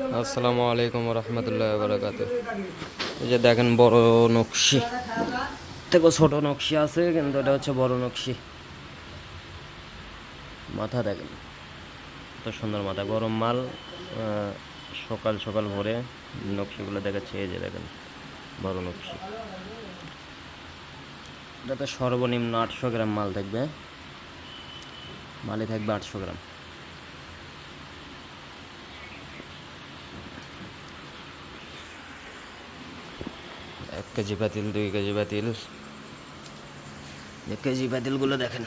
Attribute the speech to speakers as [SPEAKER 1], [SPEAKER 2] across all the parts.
[SPEAKER 1] আসসালামু আলাইকুম রহমতুল্লাহ বরকাত এই যে দেখেন বড় নকশি। থেকে ছোট নকশি আছে, কিন্তু এটা হচ্ছে বড় নকশি। মাথা দেখেন, কত সুন্দর মাথা, গরম মাল সকাল সকাল ভোরে নকশিগুলো দেখাচ্ছে। এই যে দেখেন, বড় নকশি। এটাতে সর্বনিম্ন আটশো গ্রাম মাল থাকবে। মালে থাকবে আটশো গ্রাম। এক কেজি পাতিল দুই কেজি পাতিল এক কেজি পাতিলগুলো দেখেন।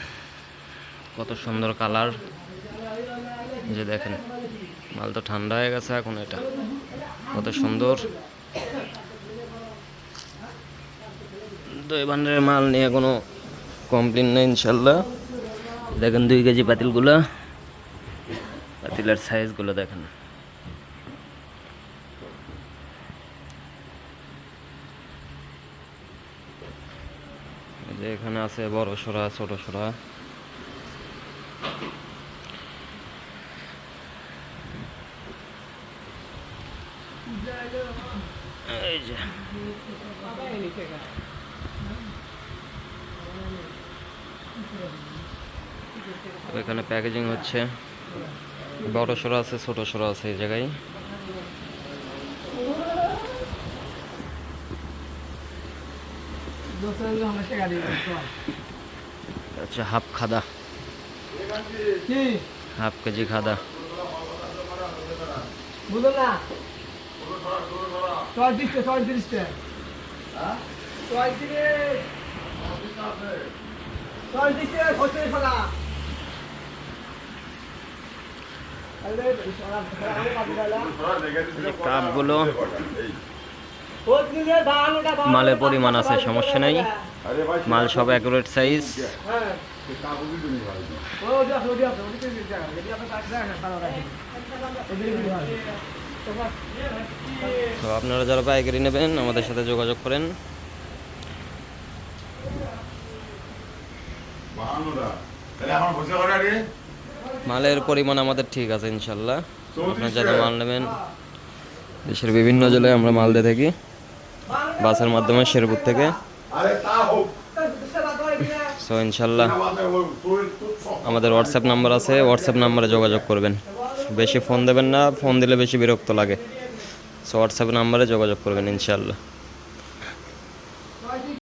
[SPEAKER 1] কত সুন্দর কালার। যে দেখেন মাল তো ঠান্ডা হয়ে গেছে এখন এটা। কত সুন্দর। দই বান্ডের মাল নিয়ে কোনো কমপ্লেন নেই ইনশাল্লাহ। দেখেন দুই কেজি পাতিলগুলো পাতিলের সাইজগুলো দেখেন। যে এখানে আছে বড় সরা, ছোট সরা। এখানে প্যাকেজিং হচ্ছে। বড় সরা আছে, ছোট সরা আছে এই জায়গায়। আচ্ছা হাফ খাদা
[SPEAKER 2] কি
[SPEAKER 1] হাফ কেজি খাদা
[SPEAKER 2] বুঝলো না চৌত্রিশটা চৌত্রিশটা চৌত্রিশ চৌত্রিশটা খরচে ফেলা
[SPEAKER 1] কাপগুলো মালের পরিমাণ আছে, সমস্যা নাই। মাল সব অ্যাকুরেট সাইজ তো আপনারা যারা পাইকারি নেবেন, আমাদের সাথে যোগাযোগ করেন। মালের পরিমাণ আমাদের ঠিক আছে, ইনশাল্লাহ। আপনার যারা মাল নেবেন, দেশের বিভিন্ন জেলায় আমরা মাল দিয়ে থাকি। বাসের মাধ্যমে শেরপুর থেকে। সো ইনশাল্লাহ আমাদের হোয়াটসঅ্যাপ নাম্বার আছে। হোয়াটসঅ্যাপ নাম্বারে যোগাযোগ করবেন। বেশি ফোন দেবেন না ফোন দিলে বেশি বিরক্ত লাগে। সো হোয়াটসঅ্যাপ নাম্বারে যোগাযোগ করবেন, ইনশাল্লাহ।